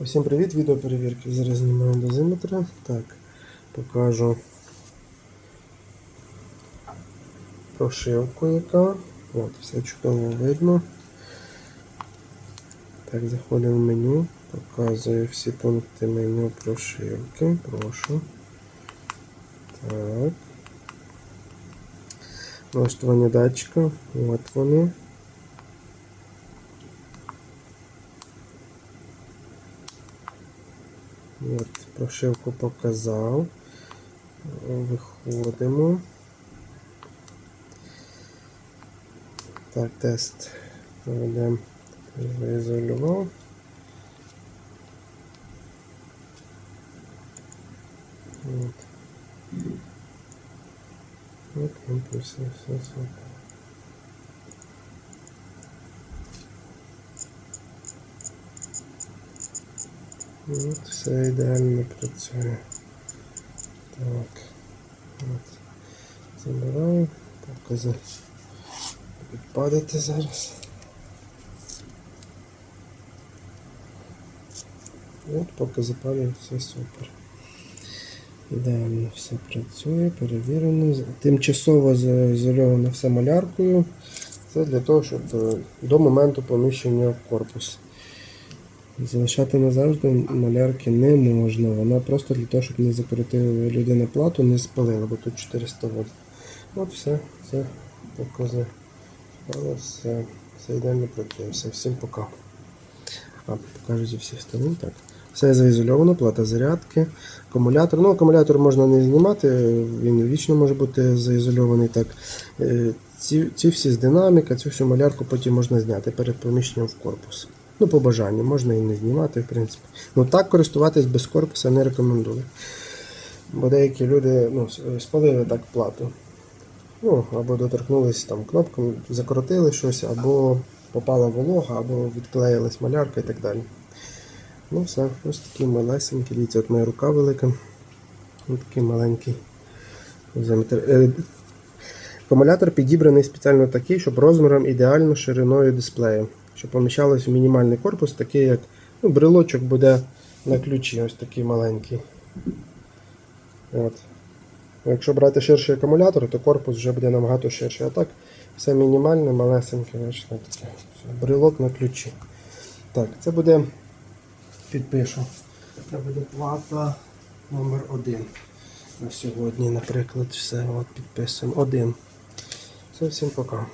Усім привіт, відео перевірки. Зараз знімаю дозиметра. Так, покажу прошивку яка. От, все чудово видно. Так, заходимо в меню, показую всі пункти меню прошивки. Прошу. Так. Налаштування датчика. От вони. От, прошивку показав. Виходимо. Так, тест проведемо. Заізолював. От. От, він все, все, все. От, все ідеально працює. Так. От. Забираю. Покази. Будуть падати зараз. От, поки запалює, все супер. Ідеально все працює, перевірено. Тимчасово заізольовано все маляркою. Це для того, щоб до моменту поміщення в корпус. Залишати назавжди малярки не можна. Вона просто для того, щоб не закоротила людина плату, не спалила, бо тут 400 вольт. От все, покази. Але все, все ідеально працює. Все, всім пока. А, покажу зі всіх сторон. Так. Все заізольовано, плата зарядки, акумулятор. Ну, акумулятор можна не знімати, він вічно може бути заізольований. Так. Е, Ці, ці всі з динаміка, цю всю малярку потім можна зняти перед поміщенням в корпус. Ну, по бажанню, можна і не знімати, в принципі. Ну так користуватись без корпуса не рекомендую. Бо деякі люди ну, спалили так плату. Ну, або доторкнулись там кнопками, закоротили щось, або попала волога, або відклеїлась малярка і так далі. Ну все, ось такі малесенькі. Дивіться, от моя рука велика. Ось такий маленький дозиметр. Е, Акумулятор підібраний спеціально такий, щоб розміром ідеально шириною дисплею. Щоб поміщалось в мінімальний корпус, такий як ну, брелочок буде на ключі, ось такий маленький. От. Ну, Якщо брати ширший акумулятор, то корпус вже буде набагато ширший. А так все мінімальне, малесеньке, бачите, таке. Брелок на ключі. Так, це буде, підпишу. Це буде плата номер один. На сьогодні, наприклад, все от підписуємо. Один. Все, всім пока.